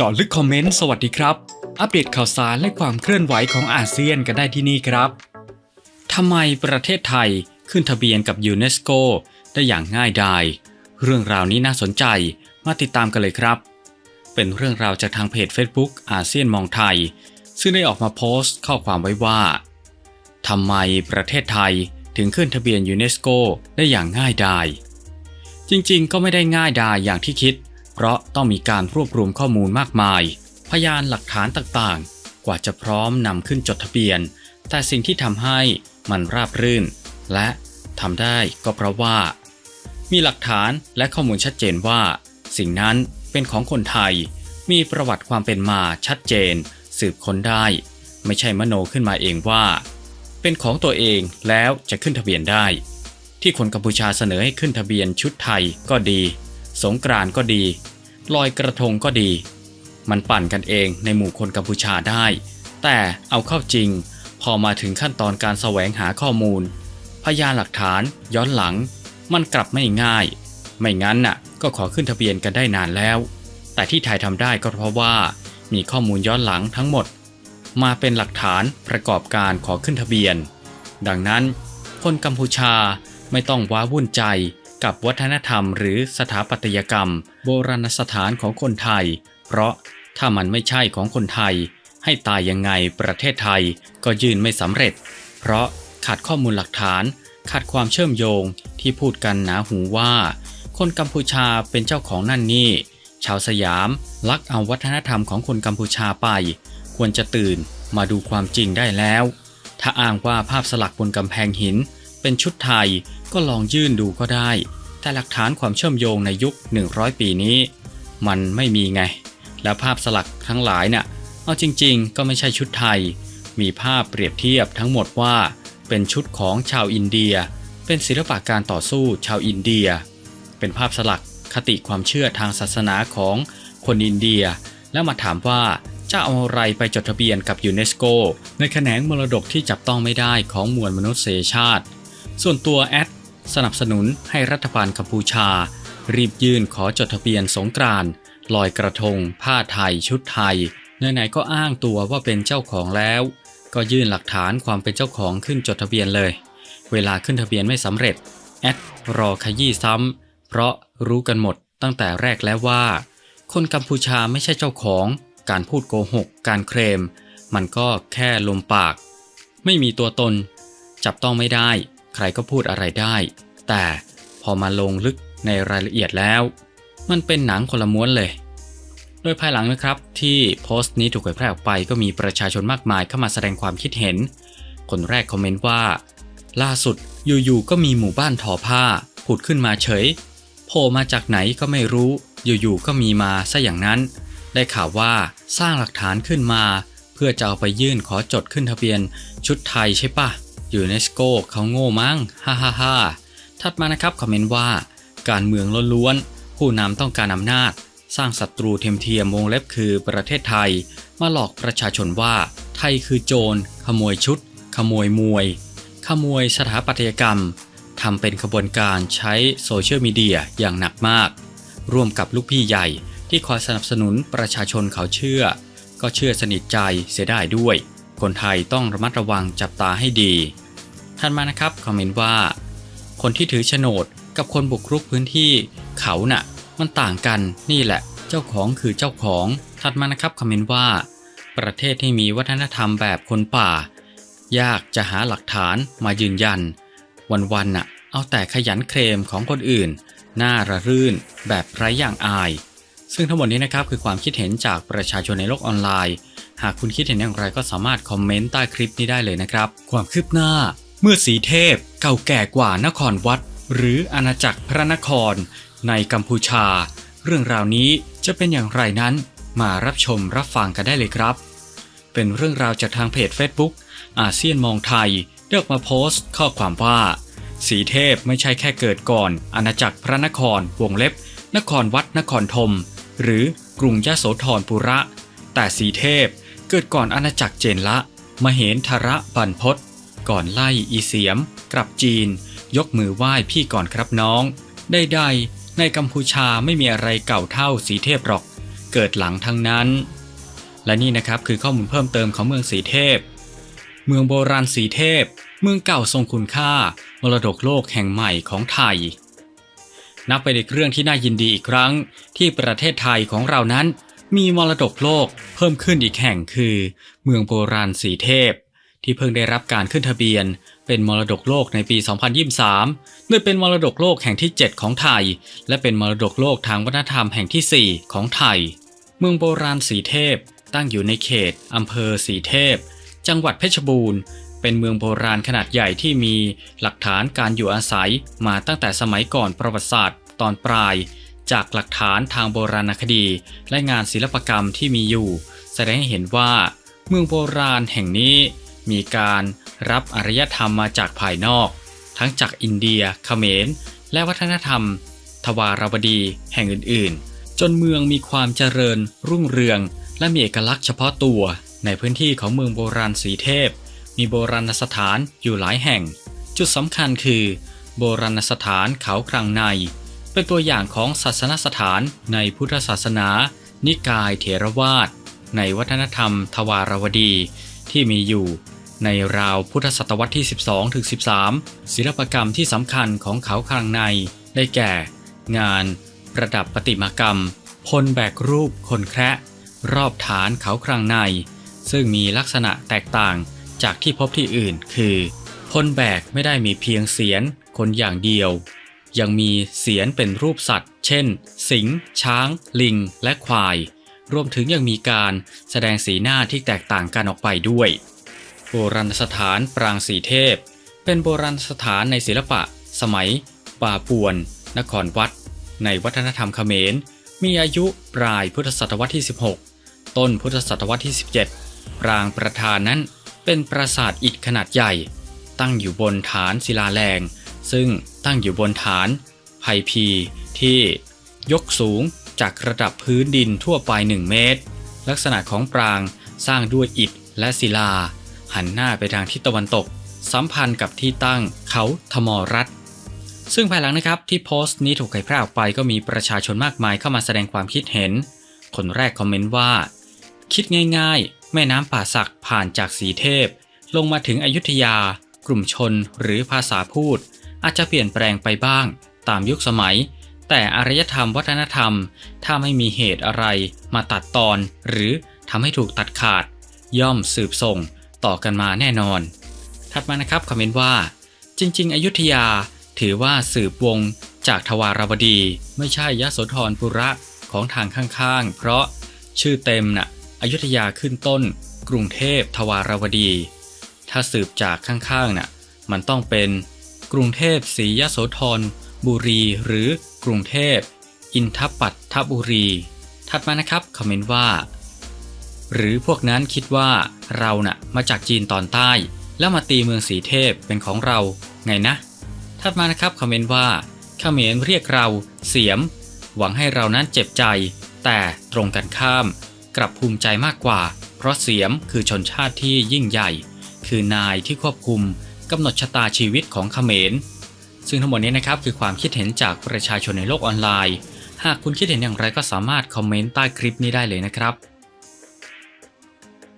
เจาะลึกคอมเมนต์สวัสดีครับ อัปเดตข่าวสารและความเคลื่อนไหวของอาเซียนกันได้ที่นี่ครับทำไมประเทศไทยขึ้นทะเบียนกับยูเนสโกได้อย่างง่ายดายเรื่องราวนี้น่าสนใจมาติดตามกันเลยครับ เป็นเรื่องราวจากทางเพจ Facebook อาเซียนมองไทย ซึ่งได้ออกมาโพสต์ข้อความไว้ว่าทำไมประเทศไทยถึงขึ้นทะเบียนยูเนสโกได้อย่างง่ายดายจริงๆ ก็ไม่ได้ง่ายดายอย่างที่คิด เพราะต้องมีการรวบรวมข้อมูลมากมาย พยานหลักฐานต่างๆ กว่าจะพร้อมนำขึ้นจดทะเบียน แต่สิ่งที่ทำให้มันราบรื่น และทำได้ก็เพราะว่า มีหลักฐานและข้อมูลชัดเจนว่า สิ่งนั้นเป็นของคนไทย มีประวัติความเป็นมาชัดเจน สืบค้นได้ ไม่ใช่มโนขึ้นมาเองว่า เป็นของตัวเองแล้วจะขึ้นทะเบียนได้ ที่คนกัมพูชาเสนอให้ขึ้นทะเบียนชุดไทยก็ดี สงกรานก็ดี ลอยกระทงก็ดี มันปั่นกันเองในหมู่คนกัมพูชาได้ แต่เอาเข้าจริง พอมาถึงขั้นตอนการแสวงหาข้อมูล พยานหลักฐาน ย้อนหลัง มันกลับไม่ง่าย ไม่งั้นน่ะก็ขอขึ้นทะเบียนกันได้นานแล้ว แต่ที่ไทยทำได้ก็เพราะว่ามีข้อมูลย้อนหลังทั้งหมด มาเป็นหลักฐานประกอบการขอขึ้นทะเบียน ดังนั้น คนกัมพูชาไม่ต้องว้าวุ่นใจ กับวัฒนธรรมหรือสถาปัตยกรรม โบราณสถานของคนไทย เพราะถ้ามันไม่ใช่ของคนไทย ให้ตายยังไงประเทศไทยก็ยื่นไม่สำเร็จ เพราะขาดข้อมูลหลักฐาน ขาดความเชื่อมโยงที่พูดกันหนาหูว่า คนกัมพูชาเป็นเจ้าของนั่นนี่ ชาวสยามลักเอาวัฒนธรรมของคนกัมพูชาไป ควรจะตื่นมาดูความจริงได้แล้ว ถ้าอ้างว่าภาพสลักบนกำแพงหินเป็นชุดไทย ก็ลองยื่นดูก็ได้ แต่หลักฐานความเชื่อมโยงในยุค 100 ปีนี้ มันไม่มีไง แล้วภาพสลักทั้งหลายเนี่ยเอาจริงๆ ก็ไม่ใช่ชุดไทย มีภาพเปรียบเทียบทั้งหมดว่า เป็นชุดของชาวอินเดีย เป็นศิลปะการต่อสู้ชาวอินเดีย เป็นภาพสลักคติความเชื่อทางศาสนาของคนอินเดีย แล้วมาถามว่าจะเอาอะไรไปจดทะเบียนกับยูเนสโก ในแขนงมรดกที่จับต้องไม่ได้ของมวลมนุษยชาติ ส่วนตัวแอด สนับสนุนให้รัฐบาลกัมพูชา รีบยื่นขอจดทะเบียนสงกรานต์ลอยกระทง ผ้าไทย ชุดไทยไหนๆก็อ้างตัวว่าเป็นเจ้าของแล้ว ก็ยื่นหลักฐานความเป็นเจ้าของขึ้นจดทะเบียนเลย เวลาขึ้นทะเบียนไม่สำเร็จแอดรอขยี้ซ้ำเพราะรู้กันหมดตั้งแต่แรกแล้วว่า คนกัมพูชาไม่ใช่เจ้าของ การพูดโกหก การเคลมมันก็แค่ลมปาก ไม่มีตัวตน จับต้องไม่ได้ ใครก็พูดอะไรได้ แต่พอมาลงลึกในรายละเอียดแล้ว มันเป็นหนังคนละม้วนเลย โดยภายหลังนะครับที่โพสต์นี้ถูกเผยแพร่ออกไปก็มีประชาชนมากมายเข้ามาแสดงความคิดเห็น คนแรกคอมเมนต์ว่า ล่าสุดอยู่ๆก็มีหมู่บ้านทอผ้าผุดขึ้นมาเฉยโผล่มาจากไหนก็ไม่รู้ อยู่ๆก็มีมาซะอย่างนั้น ได้ข่าวว่าสร้างหลักฐานขึ้นมา เพื่อจะเอาไปยื่นขอจดขึ้นทะเบียนชุดไทยใช่ปะ ยูเนสโกเขาโง่มั้งฮ่าฮ่าฮ่าถัดมานะครับคอมเมนต์ว่า การเมืองล้วนๆผู้นำต้องการอำนาจ สร้างศัตรูเทียมเทียมวงเล็บคือประเทศไทย มาหลอกประชาชนว่า ไทยคือโจร ขโมยชุด ขโมยมวย ขโมยสถาปัตยกรรมทำเป็นขบวนการใช้โซเชียลมีเดียอย่างหนักมาก ร่วมกับลูกพี่ใหญ่ที่คอยสนับสนุนประชาชนเขาเชื่อ ก็เชื่อสนิทใจเสียได้ด้วย คนไทยต้องระมัดระวังจับตาให้ดีท่านมานะครับคอมเมนต์ว่า คนที่ถือโฉนดกับคนบุกรุกพื้นที่เขาน่ะ มันต่างกันนี่แหละ เจ้าของคือเจ้าของถัดมานะครับคอมเมนต์ว่า ประเทศที่มีวัฒนธรรมแบบคนป่า ยากจะหาหลักฐานมายืนยัน วันๆน่ะ เอาแต่ขยันเคลมของคนอื่นน่าระรื่นแบบไร้อย่างอาย ซึ่งทั้งหมดนี้นะครับคือความคิดเห็นจากประชาชนในโลกออนไลน์ หากคุณคิดเห็นอย่างไรก็สามารถคอมเมนต์ใต้คลิปนี้ได้เลยนะครับ ความคืบหน้า เมื่อสีเทพ เก่าแก่กว่านครวัด หรืออาณาจักรพระนคร ในกัมพูชา เรื่องราวนี้จะเป็นอย่างไรนั้น มารับชมรับฟังกันได้เลยครับ เป็นเรื่องราวจากทางเพจ Facebook อาเซียนมองไทยได้ออกมาโพสต์ข้อความว่าสีเทพไม่ใช่แค่เกิดก่อน อาณาจักรพระนคร วงเล็บ นครวัดนครธม หรือกรุงยโสธรปุระ แต่สีเทพ เกิดก่อนอาณาจักรเจนละ มเหนทระบันพศก่อนไล่อีเสียม กลับจีน ยกมือไหว้พี่ก่อนครับน้องใดๆในกัมพูชาไม่มีอะไรเก่าเท่าสีเทพหรอก เกิดหลังทั้งนั้น และนี่นะครับคือข้อมูลเพิ่มเติมของเมืองสีเทพ เมืองโบราณสีเทพ เมืองเก่าทรงคุณค่า มรดกโลกแห่งใหม่ของไทย นับไปในเรื่องที่น่ายินดีอีกครั้ง ที่ประเทศไทยของเรานั้น มีมรดกโลกเพิ่มขึ้นอีกแห่งคือ เมืองโบราณสีเทพ ที่เพิ่งได้รับการขึ้นทะเบียน เป็นมรดกโลกในปี 2023 โดยเป็นมรดกโลกแห่งที่ 7 ของไทย และเป็นมรดกโลกทางวัฒนธรรมแห่งที่ 4 ของไทย เมืองโบราณสีเทพ ตั้งอยู่ในเขตอำเภอสีเทพ จังหวัดเพชรบูรณ์เป็นเมืองโบราณขนาดใหญ่ที่มีหลักฐานการอยู่อาศัยมาตั้งแต่สมัยก่อนประวัติศาสตร์ตอนปลาย จากหลักฐานทางโบราณคดี และงานศิลปกรรมที่มีอยู่ แสดงให้เห็นว่า เมืองโบราณแห่งนี้ มีการรับอารยธรรมมาจากภายนอก ทั้งจากอินเดียเขมร และวัฒนธรรม ทวารวดีแห่งอื่นๆ จนเมืองมีความเจริญรุ่งเรือง และมีเอกลักษณ์เฉพาะตัว ในพื้นที่ของเมืองโบราณสีเทพ มีโบราณสถานอยู่หลายแห่ง จุดสำคัญคือ โบราณสถานเขาครังใน เป็นตัวอย่างของศาสนสถานในพุทธศาสนา นิกายเถรวาท ในวัฒนธรรมทวารวดี ที่มีอยู่ในราวพุทธศตวรรษที่ 12ถึง13ศิลปกรรมที่สำคัญของเขาคลังใน ได้แก่ งาน ประดับประติมากรรม พลแบกรูปคนแคระรอบฐานเขาคลังใน ซึ่งมีลักษณะแตกต่างจากที่พบที่อื่น คือ พลแบกไม่ได้มีเพียงเสียนคนอย่างเดียว ยังมีเสียนเป็นรูปสัตว์ เช่น สิงห์ช้าง ลิง และควาย รวมถึงยังมีการแสดงสีหน้าที่แตกต่างกันออกไปด้วย โบราณสถานปรางสีเทพ เป็นโบราณสถานในศิลปะ สมัยป่าป่วน นครวัด ในวัฒนธรรมเขมร มีอายุปลายพุทธศตวรรษที่ 16 ต้นพุทธศตวรรษที่ 17 ปรางประธานนั้นเป็นปราสาทอิฐขนาดใหญ่ ตั้งอยู่บนฐานศิลาแรง ซึ่งตั้งอยู่บนฐานไผ่พีที่ยกสูงจากระดับพื้นดินทั่วไป 1 เมตร ลักษณะของปรางสร้างด้วยอิฐและศิลา หันหน้าไปทางทิศตะวันตก สัมพันธ์กับที่ตั้งเขาธมรัตน์ซึ่งภายหลังนะครับที่โพสต์นี้ถูกเผยแพร่ออกไปก็มีประชาชนมากมายเข้ามาแสดงความคิดเห็น คนแรกคอมเมนต์ว่า คิดง่ายๆ แม่น้ำป่าสักผ่านจากสีเทพ ลงมาถึงอยุธยากลุ่มชนหรือภาษาพูด อาจจะเปลี่ยนแปลงไปบ้าง ตามยุคสมัย แต่อารยธรรมวัฒนธรรม ถ้าไม่มีเหตุอะไรมาตัดตอน หรือทำให้ถูกตัดขาด ย่อมสืบส่งต่อกันมาแน่นอน ถัดมานะครับคอมเมนต์ว่า จริง ๆ อยุธยาถือว่าสืบวงจากทวารวดี ไม่ใช่ยโสธรปุระของทางข้างๆ เพราะชื่อเต็มน่ะอยุธยาขึ้นต้น กรุงเทพทวารวดี ถ้าสืบจากข้างๆน่ะมันต้องเป็น กรุงเทพศรียโสธร บุรี หรือกรุงเทพ อินทปัตถบุรี ถัดมานะครับคอมเมนต์ว่า หรือพวกนั้นคิดว่าเราน่ะมาจากจีนตอนใต้ แล้วมาตีเมืองสีเทพเป็นของเรา ไงนะ ถัดมานะครับคอมเมนต์ว่าเขมรเรียกเราเสียม หวังให้เรานั้นเจ็บใจ แต่ตรงกันข้าม กลับภูมิใจมากกว่า เพราะเสียมคือชนชาติที่ยิ่งใหญ่ คือนายที่ควบคุม กำหนดชะตาชีวิตของเขมร ซึ่งทั้งหมดนี้นะครับคือความคิดเห็นจากประชาชนในโลกออนไลน์ หากคุณคิดเห็นอย่างไรก็สามารถคอมเมนต์ใต้คลิปนี้ได้เลยนะครับ